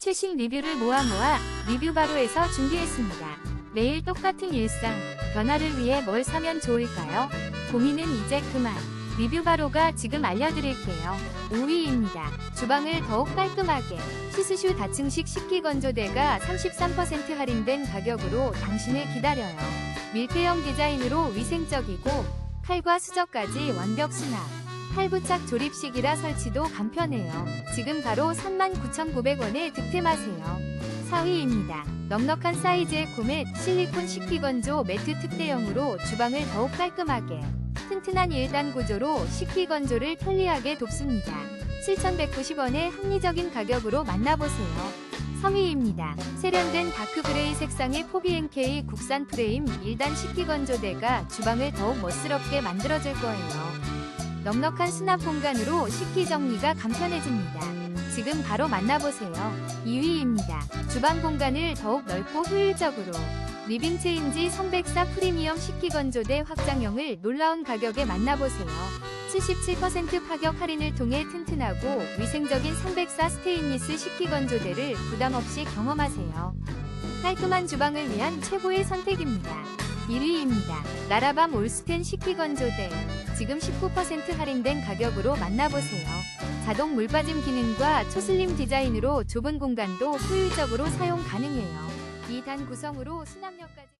최신 리뷰를 모아 모아 리뷰 바로에서 준비했습니다. 매일 똑같은 일상, 변화를 위해 뭘 사면 좋을까요? 고민은 이제 그만. 리뷰 바로가 지금 알려드릴게요. 5위입니다. 주방을 더욱 깔끔하게. 시스슈 다층식 식기 건조대가 33% 할인된 가격으로 당신을 기다려요. 밀폐형 디자인으로 위생적이고 칼과 수저까지 완벽 수납. 팔부착 조립식이라 설치도 간편해요. 지금 바로 39,900원에 득템하세요. 4위입니다. 넉넉한 사이즈의 코멧 실리콘 식기건조 매트 특대형으로 주방을 더욱 깔끔하게 튼튼한 1단 구조로 식기건조를 편리하게 돕습니다. 7,190원의 합리적인 가격으로 만나보세요. 3위입니다. 세련된 다크그레이 색상의 포비NK 국산 프레임 1단 식기건조대가 주방을 더욱 멋스럽게 만들어줄 거예요. 넉넉한 수납 공간으로 식기 정리가 간편해집니다. 지금 바로 만나보세요. 2위입니다. 주방 공간을 더욱 넓고 효율적으로 리빙 체인지 304 프리미엄 식기 건조대 확장형을 놀라운 가격에 만나보세요. 77% 파격 할인을 통해 튼튼하고 위생적인 304 스테인리스 식기 건조대를 부담 없이 경험하세요. 깔끔한 주방을 위한 최고의 선택입니다. 1위입니다. 나라밤 올스텐 식기건조대. 지금 19% 할인된 가격으로 만나보세요. 자동 물빠짐 기능과 초슬림 디자인으로 좁은 공간도 효율적으로 사용 가능해요. 2단 구성으로 수납력까지